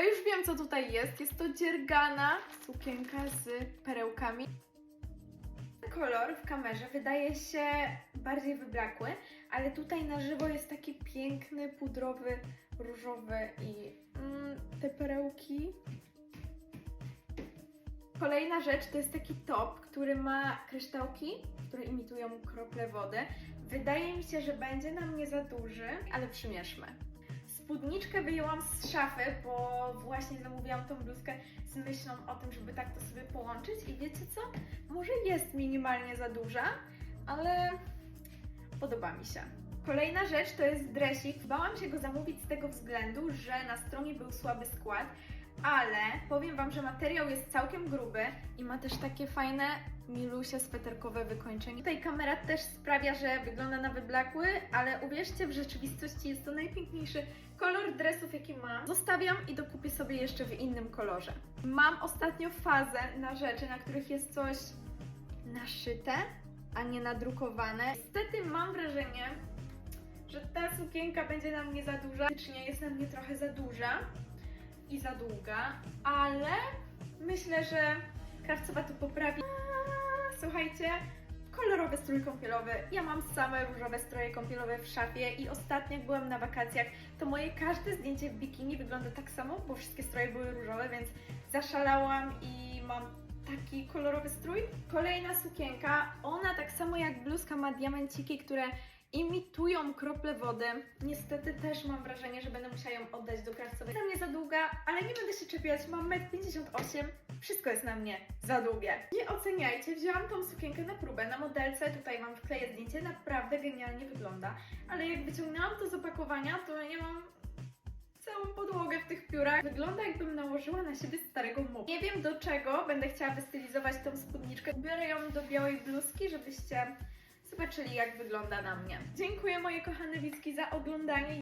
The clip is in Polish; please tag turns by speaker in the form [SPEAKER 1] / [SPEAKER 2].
[SPEAKER 1] Ja już wiem, co tutaj jest. Jest to dziergana sukienka z perełkami. Kolor w kamerze wydaje się bardziej wyblakły, ale tutaj na żywo jest taki piękny, pudrowy, różowy i mm, te perełki. Kolejna rzecz to jest taki top, który ma kryształki, które imitują krople wody. Wydaje mi się, że będzie na mnie za duży, ale przymierzmy. Spódniczkę wyjęłam z szafy, bo właśnie zamówiłam tą bluzkę z myślą o tym, żeby tak to sobie połączyć i wiecie co? Może jest minimalnie za duża, ale podoba mi się. Kolejna rzecz to jest dresik. Bałam się go zamówić z tego względu, że na stronie był słaby skład, ale powiem Wam, że materiał jest całkiem gruby i ma też takie fajne milusie sweterkowe wykończenie. Tutaj kamera też sprawia, że wygląda na wyblakły, ale uwierzcie, w rzeczywistości jest to najpiękniejszy kolor dresów, jaki mam. Zostawiam i dokupię sobie jeszcze w innym kolorze. Mam ostatnio fazę na rzeczy, na których jest coś naszyte, a nie nadrukowane. Niestety mam wrażenie, że ta sukienka będzie na mnie za duża. Faktycznie jest na mnie trochę za duża i za długa, ale myślę, że krawcowa to poprawi. Słuchajcie, kolorowy strój kąpielowy. Ja mam same różowe stroje kąpielowe w szafie i ostatnio jak byłam na wakacjach, to moje każde zdjęcie w bikini wygląda tak samo, bo wszystkie stroje były różowe, więc zaszalałam i mam taki kolorowy strój. Kolejna sukienka, ona tak samo jak bluzka ma diamenciki, które imitują krople wody. Niestety też mam wrażenie, że będę musiała ją oddać do krawcowej. Na mnie za długa, ale nie będę się czepiać, mam 1,58 m, wszystko jest na mnie za długie. Nie oceniajcie, wzięłam tą sukienkę na próbę, na modelce, tutaj mam wkleję zdjęcie, naprawdę genialnie wygląda, ale jak wyciągnęłam to z opakowania, to ja mam całą podłogę w tych piórach. Wygląda jakbym nałożyła na siebie starego mopu. Nie wiem do czego będę chciała wystylizować tą spódniczkę. Biorę ją do białej bluzki, żebyście zobaczyli jak wygląda na mnie. Dziękuję moje kochane widzki za oglądanie.